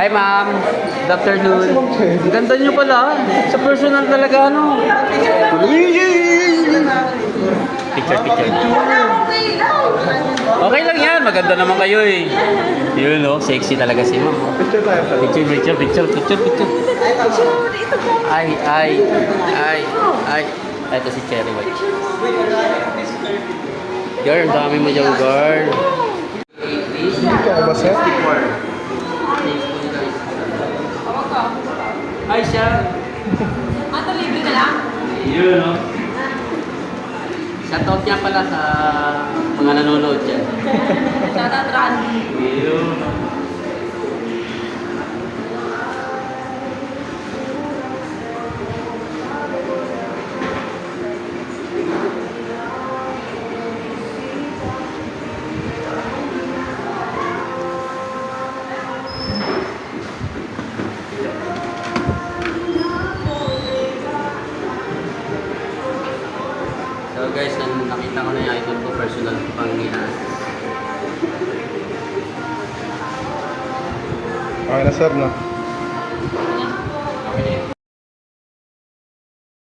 Hi, ma'am. Good afternoon. Ang ganda niyo pala. Sa personal talaga, ano? Picture, picture. Okay lang yan. Maganda naman kayo eh. Yun, no? Sexy talaga si ma'am. Picture tayo pala. Picture, picture, picture, picture, picture. Ay, ay, ay, ay. Ito si Cherry White. Girl, ang dami mo dyan, girl. Ikaw ba, sir? Hi, siya. Ato, libre ka lang? Yun, no? Shoutout niya pala sa mga nanonood dyan. idol guys, nakita ko na yung idol ko personal panghinaan. Okay na sir, no? Okay.